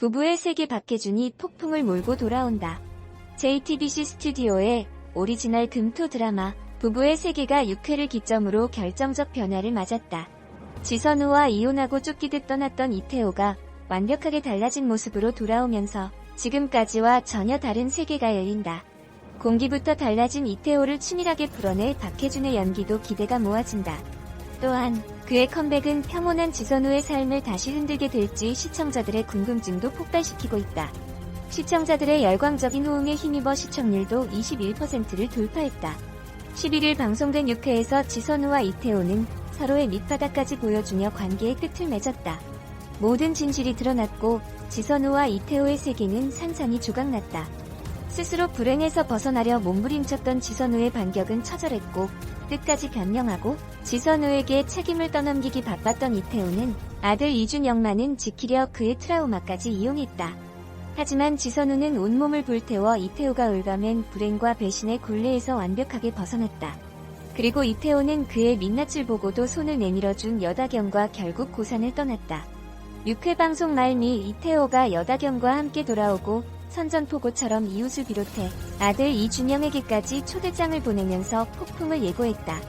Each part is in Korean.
부부의 세계 박해준이 폭풍을 몰고 돌아온다. JTBC 스튜디오의 오리지널 금토 드라마 부부의 세계가 6회를 기점으로 결정적 변화를 맞았다. 지선우와 이혼하고 쫓기듯 떠났던 이태호가 완벽하게 달라진 모습으로 돌아오면서 지금까지와 전혀 다른 세계가 열린다. 공기부터 달라진 이태호를 치밀하게 풀어내 박해준의 연기도 기대가 모아진다. 또한 그의 컴백은 평온한 지선우의 삶을 다시 흔들게 될지 시청자들의 궁금증도 폭발시키고 있다. 시청자들의 열광적인 호응에 힘입어 시청률도 21%를 돌파했다. 11일 방송된 6회에서 지선우와 이태호는 서로의 밑바닥까지 보여주며 관계의 끝을 맺었다. 모든 진실이 드러났고 지선우와 이태호의 세계는 산산이 조각났다. 스스로 불행에서 벗어나려 몸부림쳤던 지선우의 반격은 처절했고 끝까지 변명하고 지선우에게 책임을 떠넘기기 바빴던 이태호는 아들 이준영만은 지키려 그의 트라우마까지 이용했다. 하지만 지선우는 온몸을 불태워 이태호가 올가맨 불행과 배신의 굴레에서 완벽하게 벗어났다. 그리고 이태호는 그의 민낯을 보고도 손을 내밀어준 여다경과 결국 고산을 떠났다. 6회 방송 말미 이태호가 여다경과 함께 돌아오고 선전포고처럼 이웃을 비롯해 아들 이준영에게까지 초대장을 보내면서 폭풍을 예고했다.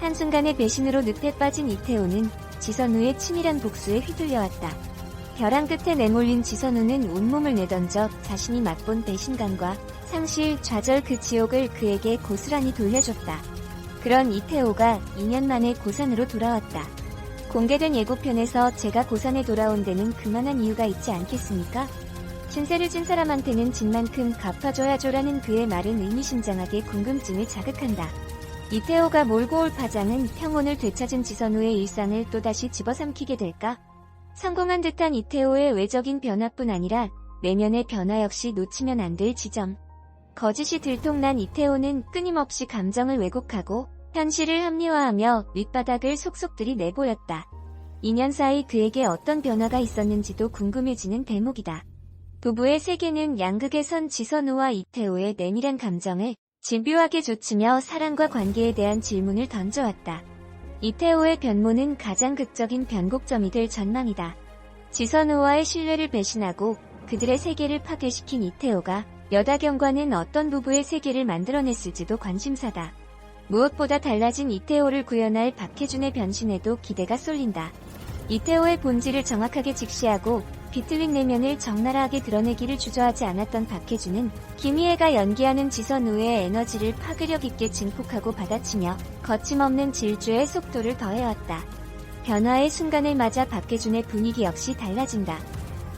한순간의 배신으로 늪에 빠진 이태호는 지선우의 치밀한 복수에 휘둘려왔다. 벼랑 끝에 내몰린 지선우는 온몸을 내던져 자신이 맛본 배신감과 상실, 좌절 그 지옥을 그에게 고스란히 돌려줬다. 그런 이태호가 2년 만에 고산으로 돌아왔다. 공개된 예고편에서 제가 고산에 돌아온 데는 그만한 이유가 있지 않겠습니까? 신세를 진 사람한테는 진 만큼 갚아줘야죠라는 그의 말은 의미심장하게 궁금증을 자극한다. 이태호가 몰고 올 파장은 평온을 되찾은 지선우의 일상을 또다시 집어삼키게 될까? 성공한 듯한 이태호의 외적인 변화뿐 아니라 내면의 변화 역시 놓치면 안 될 지점. 거짓이 들통난 이태호는 끊임없이 감정을 왜곡하고 현실을 합리화하며 밑바닥을 속속들이 내보였다. 2년 사이 그에게 어떤 변화가 있었는지도 궁금해지는 대목이다. 부부의 세계는 양극에선 지선우와 이태호의 내밀한 감정을 집요하게 조치며 사랑과 관계에 대한 질문을 던져왔다. 이태호의 변모는 가장 극적인 변곡점이 될 전망이다. 지선우와의 신뢰를 배신하고 그들의 세계를 파괴시킨 이태호가 여다경과는 어떤 부부의 세계를 만들어냈을지도 관심사다. 무엇보다 달라진 이태호를 구현할 박해준의 변신에도 기대가 쏠린다. 이태호의 본질을 정확하게 직시하고 비틀린 내면을 적나라하게 드러내기를 주저하지 않았던 박해준은 김희애가 연기하는 지선우의 에너지를 파괴력 있게 증폭하고 받아치며 거침없는 질주의 속도를 더해왔다. 변화의 순간을 맞아 박해준의 분위기 역시 달라진다.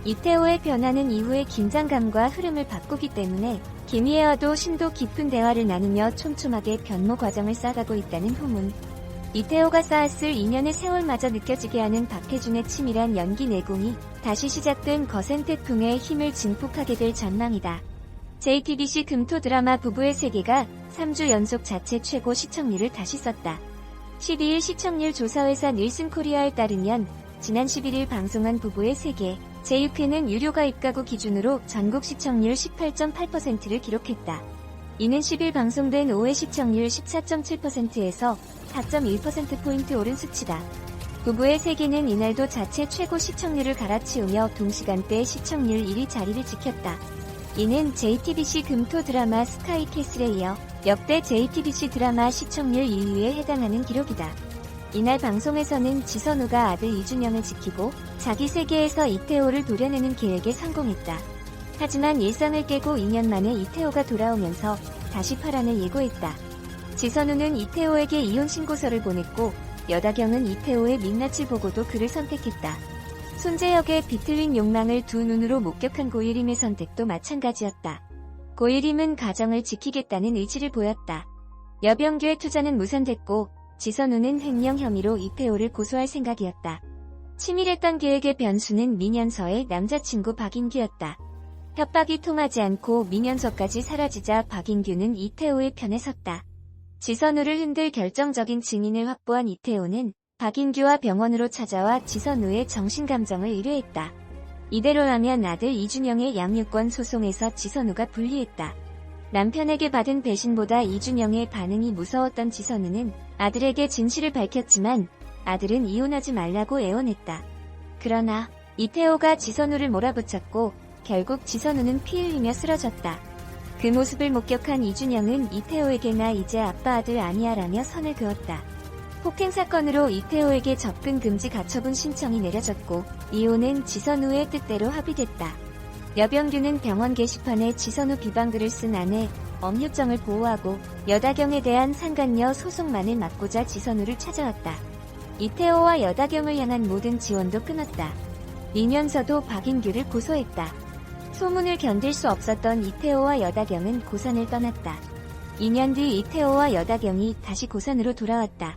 이태호의 변화는 이후의 긴장감과 흐름을 바꾸기 때문에 김희애와도 심도 깊은 대화를 나누며 촘촘하게 변모 과정을 쌓아가고 있다는 후문. 이태호가 쌓았을 2년의 세월마저 느껴지게 하는 박해준의 치밀한 연기 내공이 다시 시작된 거센 태풍의 힘을 증폭하게 될 전망이다. JTBC 금토 드라마 부부의 세계가 3주 연속 자체 최고 시청률을 다시 썼다. 12일 시청률 조사회사 닐슨 코리아에 따르면 지난 11일 방송한 부부의 세계 제6회는 유료 가입 가구 기준으로 전국 시청률 18.8%를 기록했다. 이는 10일 방송된 5회 시청률 14.7%에서 4.1%포인트 오른 수치다. 부부의 세계는 이날도 자체 최고 시청률을 갈아치우며 동시간대 시청률 1위 자리를 지켰다. 이는 JTBC 금토 드라마 스카이캐슬에 이어 역대 JTBC 드라마 시청률 2위에 해당하는 기록이다. 이날 방송에서는 지선우가 아들 이준영을 지키고 자기 세계에서 이태호를 도려내는 계획에 성공했다. 하지만 일상을 깨고 2년 만에 이태호가 돌아오면서 다시 파란을 예고했다. 지선우는 이태호에게 이혼 신고서를 보냈고 여다경은 이태호의 민낯을 보고도 그를 선택했다. 손재혁의 비틀린 욕망을 두 눈으로 목격한 고일임의 선택도 마찬가지였다. 고일임은 가정을 지키겠다는 의지를 보였다. 여병규의 투자는 무산됐고 지선우는 횡령 혐의로 이태호를 고소할 생각이었다. 치밀했던 계획의 변수는 민현서의 남자친구 박인규였다. 협박이 통하지 않고 민현서까지 사라지자 박인규는 이태호의 편에 섰다. 지선우를 흔들 결정적인 증인을 확보한 이태호는 박인규와 병원으로 찾아와 지선우의 정신감정을 의뢰했다. 이대로라면 아들 이준영의 양육권 소송에서 지선우가 불리했다. 남편에게 받은 배신보다 이준영의 반응이 무서웠던 지선우는 아들에게 진실을 밝혔지만 아들은 이혼하지 말라고 애원했다. 그러나 이태호가 지선우를 몰아붙였고 결국 지선우는 피 흘리며 쓰러졌다. 그 모습을 목격한 이준영은 이태호에게 나 이제 아빠 아들 아니야라며 선을 그었다. 폭행 사건으로 이태호에게 접근 금지 가처분 신청이 내려졌고 이혼은 지선우의 뜻대로 합의됐다. 여병규는 병원 게시판에 지선우 비방글을 쓴 아내 엄유정을 보호하고 여다경에 대한 상간녀 소송만을 막고자 지선우를 찾아왔다. 이태호와 여다경을 향한 모든 지원도 끊었다. 이면서도 박인규를 고소했다. 소문을 견딜 수 없었던 이태호와 여다경은 고산을 떠났다. 2년 뒤 이태호와 여다경이 다시 고산으로 돌아왔다.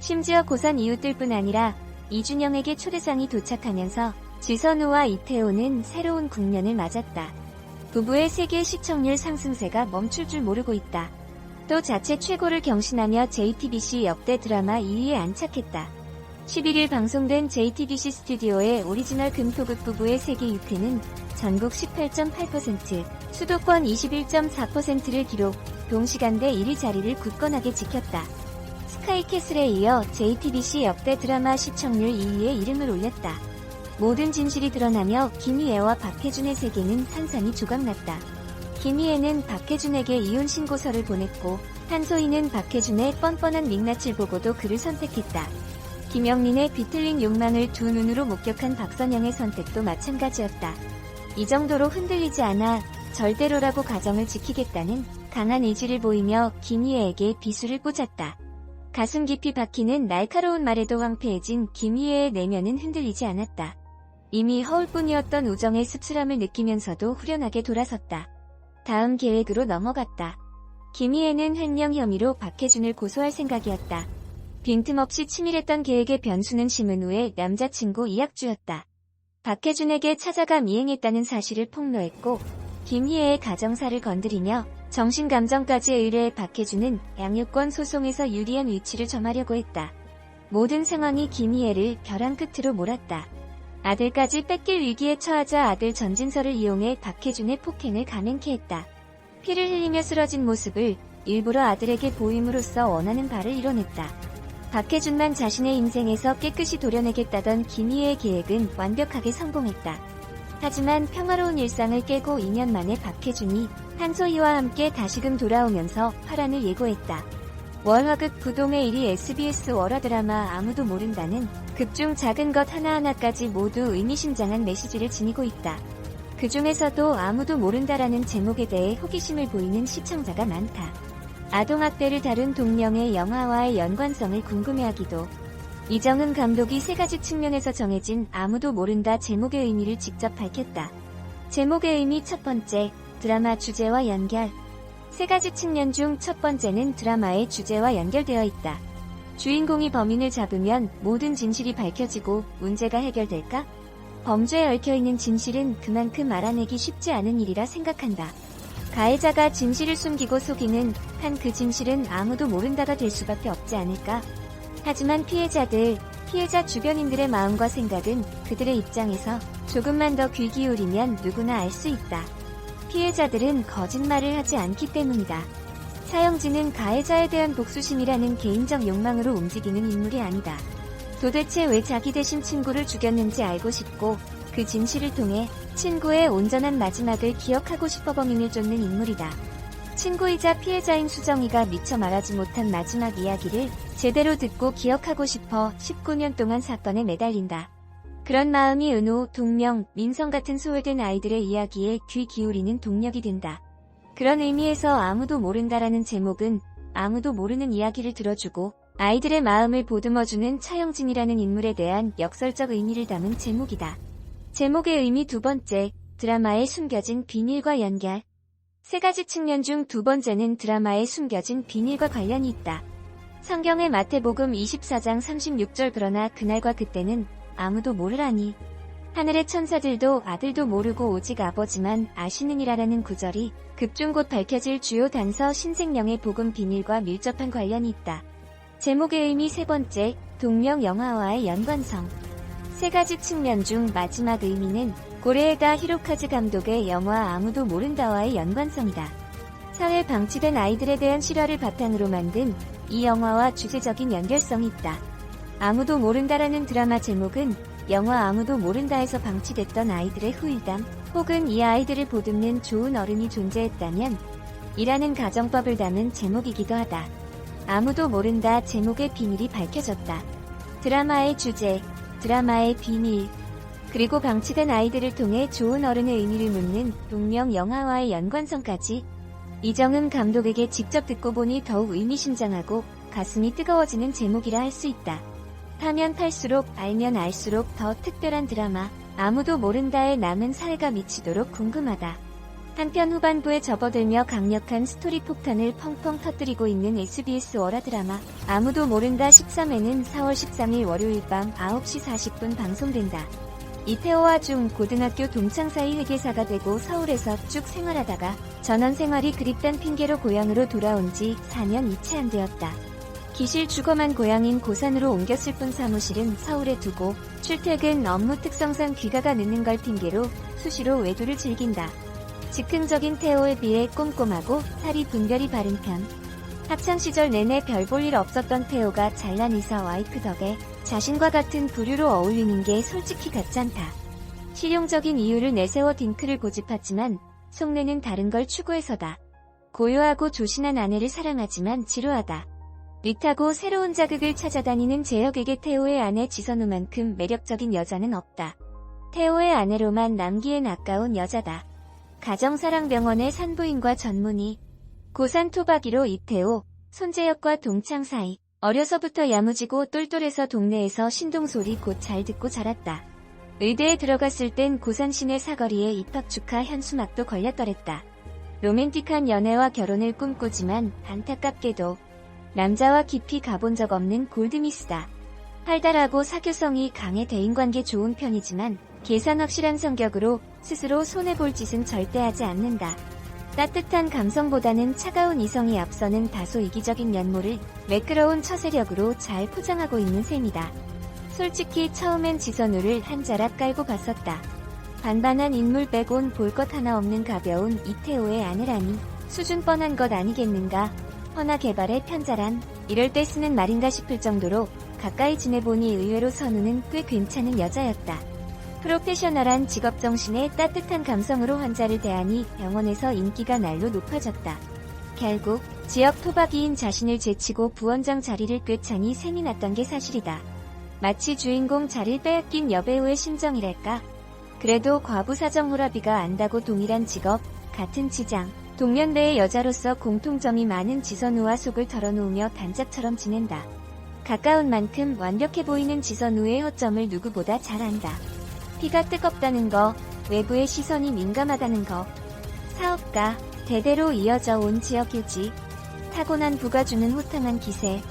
심지어 고산 이웃들뿐 아니라 이준영에게 초대장이 도착하면서 지선우와 이태호는 새로운 국면을 맞았다. 부부의 세계 시청률 상승세가 멈출 줄 모르고 있다. 또 자체 최고를 경신하며 JTBC 역대 드라마 2위에 안착했다. 11일 방송된 JTBC 스튜디오의 오리지널 금토극 부부의 세계 6회는 전국 18.8%, 수도권 21.4%를 기록, 동시간대 1위 자리를 굳건하게 지켰다. 스카이캐슬에 이어 JTBC 역대 드라마 시청률 2위에 이름을 올렸다. 모든 진실이 드러나며 김희애와 박혜준의 세계는 산산이 조각났다. 김희애는 박혜준에게 이혼 신고서를 보냈고 한소희는 박혜준의 뻔뻔한 민낯을 보고도 그를 선택했다. 김영민의 비틀린 욕망을 두 눈으로 목격한 박선영의 선택도 마찬가지였다. 이 정도로 흔들리지 않아 절대로라고 가정을 지키겠다는 강한 의지를 보이며 김희애에게 비수를 꽂았다. 가슴 깊이 박히는 날카로운 말에도 황폐해진 김희애의 내면은 흔들리지 않았다. 이미 허울뿐이었던 우정의 씁쓸함을 느끼면서도 후련하게 돌아섰다. 다음 계획으로 넘어갔다. 김희애는 횡령 혐의로 박혜준을 고소할 생각이었다. 빈틈없이 치밀했던 계획의 변수는 심은 후에 남자친구 이학주였다. 박혜준에게 찾아가 미행했다는 사실을 폭로했고 김희애의 가정사를 건드리며 정신감정까지 의뢰해 박혜준은 양육권 소송에서 유리한 위치를 점하려고 했다. 모든 상황이 김희애를 벼랑 끝으로 몰았다. 아들까지 뺏길 위기에 처하자 아들 전진서를 이용해 박혜준의 폭행을 가능케 했다. 피를 흘리며 쓰러진 모습을 일부러 아들에게 보임으로써 원하는 바를 이뤄냈다. 박혜준만 자신의 인생에서 깨끗이 도려내겠다던 김희애의 계획은 완벽하게 성공했다. 하지만 평화로운 일상을 깨고 2년 만에 박혜준이 한소희와 함께 다시금 돌아오면서 파란을 예고했다. 월화극 부동의 1위 SBS 월화 드라마 아무도 모른다는 극중 작은 것 하나하나까지 모두 의미심장한 메시지를 지니고 있다. 그 중에서도 아무도 모른다라는 제목에 대해 호기심을 보이는 시청자가 많다. 아동학대를 다룬 동명의 영화와의 연관성을 궁금해하기도. 이정은 감독이 세 가지 측면에서 정해진 아무도 모른다 제목의 의미를 직접 밝혔다. 제목의 의미 첫 번째, 드라마 주제와 연결. 세 가지 측면 중 첫 번째는 드라마의 주제와 연결되어 있다. 주인공이 범인을 잡으면 모든 진실이 밝혀지고 문제가 해결될까? 범죄에 얽혀있는 진실은 그만큼 알아내기 쉽지 않은 일이라 생각한다. 가해자가 진실을 숨기고 속이는 한 그 진실은 아무도 모른다가 될 수밖에 없지 않을까? 하지만 피해자들, 피해자 주변인들의 마음과 생각은 그들의 입장에서 조금만 더 귀 기울이면 누구나 알 수 있다. 피해자들은 거짓말을 하지 않기 때문이다. 사형진은 가해자에 대한 복수심이라는 개인적 욕망으로 움직이는 인물이 아니다. 도대체 왜 자기 대신 친구를 죽였는지 알고 싶고 그 진실을 통해 친구의 온전한 마지막을 기억하고 싶어 범인을 쫓는 인물이다. 친구이자 피해자인 수정이가 미처 말하지 못한 마지막 이야기를 제대로 듣고 기억하고 싶어 19년 동안 사건에 매달린다. 그런 마음이 은호, 동명, 민성 같은 소외된 아이들의 이야기에 귀 기울이는 동력이 된다. 그런 의미에서 아무도 모른다라는 제목은 아무도 모르는 이야기를 들어주고 아이들의 마음을 보듬어주는 차영진이라는 인물에 대한 역설적 의미를 담은 제목이다. 제목의 의미 두 번째, 드라마에 숨겨진 비밀과 연결. 세 가지 측면 중 두 번째는 드라마에 숨겨진 비밀과 관련이 있다. 성경의 마태복음 24장 36절 그러나 그날과 그때는 아무도 모르라니. 하늘의 천사들도 아들도 모르고 오직 아버지만 아시느니라라는 구절이 급중 곧 밝혀질 주요 단서 신생명의 복음 비밀과 밀접한 관련이 있다. 제목의 의미 세 번째, 동명 영화와의 연관성. 세 가지 측면 중 마지막 의미는 고레에다 히로카즈 감독의 영화 아무도 모른다와의 연관성이다. 사회 방치된 아이들에 대한 실화를 바탕으로 만든 이 영화와 주제적인 연결성이 있다. 아무도 모른다라는 드라마 제목은 영화 아무도 모른다에서 방치됐던 아이들의 후일담, 혹은 이 아이들을 보듬는 좋은 어른이 존재했다면 이라는 가정법을 담은 제목이기도 하다. 아무도 모른다 제목의 비밀이 밝혀졌다. 드라마의 주제, 드라마의 비밀, 그리고 방치된 아이들을 통해 좋은 어른의 의미를 묻는 동명 영화와의 연관성까지 이정음 감독에게 직접 듣고 보니 더욱 의미심장하고 가슴이 뜨거워지는 제목이라 할 수 있다. 파면 팔수록 알면 알수록 더 특별한 드라마 아무도 모른다에 남은 사회가 미치도록 궁금하다. 한편 후반부에 접어들며 강력한 스토리 폭탄을 펑펑 터뜨리고 있는 SBS 월화 드라마 아무도 모른다 13회는 4월 13일 월요일 밤 9시 40분 방송된다. 이태호와 중 고등학교 동창 사이 회계사가 되고 서울에서 쭉 생활하다가 전원 생활이 그립단 핑계로 고향으로 돌아온 지 4년 이 채 안 되었다. 기실 주거만 고향인 고산으로 옮겼을 뿐 사무실은 서울에 두고 출퇴근 업무 특성상 귀가가 늦는 걸 핑계로 수시로 외도를 즐긴다. 즉흥적인 태호에 비해 꼼꼼하고 살이 분별이 바른 편. 학창시절 내내 별 볼 일 없었던 태호가 잘난 이사 와이프 덕에 자신과 같은 부류로 어울리는 게 솔직히 같잖다. 실용적인 이유를 내세워 딩크를 고집하지만 속내는 다른 걸 추구해서다. 고요하고 조신한 아내를 사랑하지만 지루하다. 리타고 새로운 자극을 찾아다니는 제혁에게 태호의 아내 지선우만큼 매력적인 여자는 없다. 태호의 아내로만 남기엔 아까운 여자다. 가정사랑병원의 산부인과 전문의, 고산 토박이로 이태호, 손재혁과 동창 사이, 어려서부터 야무지고 똘똘해서 동네에서 신동소리 곧 잘 듣고 자랐다. 의대에 들어갔을 땐 고산 시내 사거리에 입학 축하 현수막도 걸렸더랬다. 로맨틱한 연애와 결혼을 꿈꾸지만 안타깝게도 남자와 깊이 가본 적 없는 골드미스다. 활달하고 사교성이 강해 대인관계 좋은 편이지만 계산 확실한 성격으로 스스로 손해볼 짓은 절대 하지 않는다. 따뜻한 감성보다는 차가운 이성이 앞서는 다소 이기적인 면모를 매끄러운 처세력으로 잘 포장하고 있는 셈이다. 솔직히 처음엔 지선우를 한 자락 깔고 봤었다. 반반한 인물 빼곤 볼 것 하나 없는 가벼운 이태호의 아내라니 수준 뻔한 것 아니겠는가. 허나 개발의 편자란 이럴 때 쓰는 말인가 싶을 정도로 가까이 지내보니 의외로 선우는 꽤 괜찮은 여자였다. 프로페셔널한 직업 정신에 따뜻한 감성으로 환자를 대하니 병원에서 인기가 날로 높아졌다. 결국 지역 토박이인 자신을 제치고 부원장 자리를 꿰차니 셈이 났던 게 사실이다. 마치 주인공 자리를 빼앗긴 여배우의 심정이랄까. 그래도 과부 사정 호라비가 안다고 동일한 직업, 같은 치장, 동년배의 여자로서 공통점이 많은 지선우와 속을 털어놓으며 단짝처럼 지낸다. 가까운 만큼 완벽해 보이는 지선우의 허점을 누구보다 잘 안다. 피가 뜨겁다는 거, 외부의 시선이 민감하다는 거, 사업가, 대대로 이어져 온 지역 유지, 타고난 부가 주는 호탕한 기세,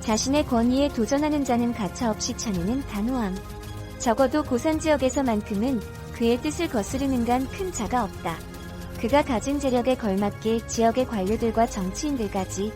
자신의 권위에 도전하는 자는 가차없이 쳐내는 단호함. 적어도 고산 지역에서만큼은 그의 뜻을 거스르는 간 큰 자가 없다. 그가 가진 재력에 걸맞게 지역의 관료들과 정치인들까지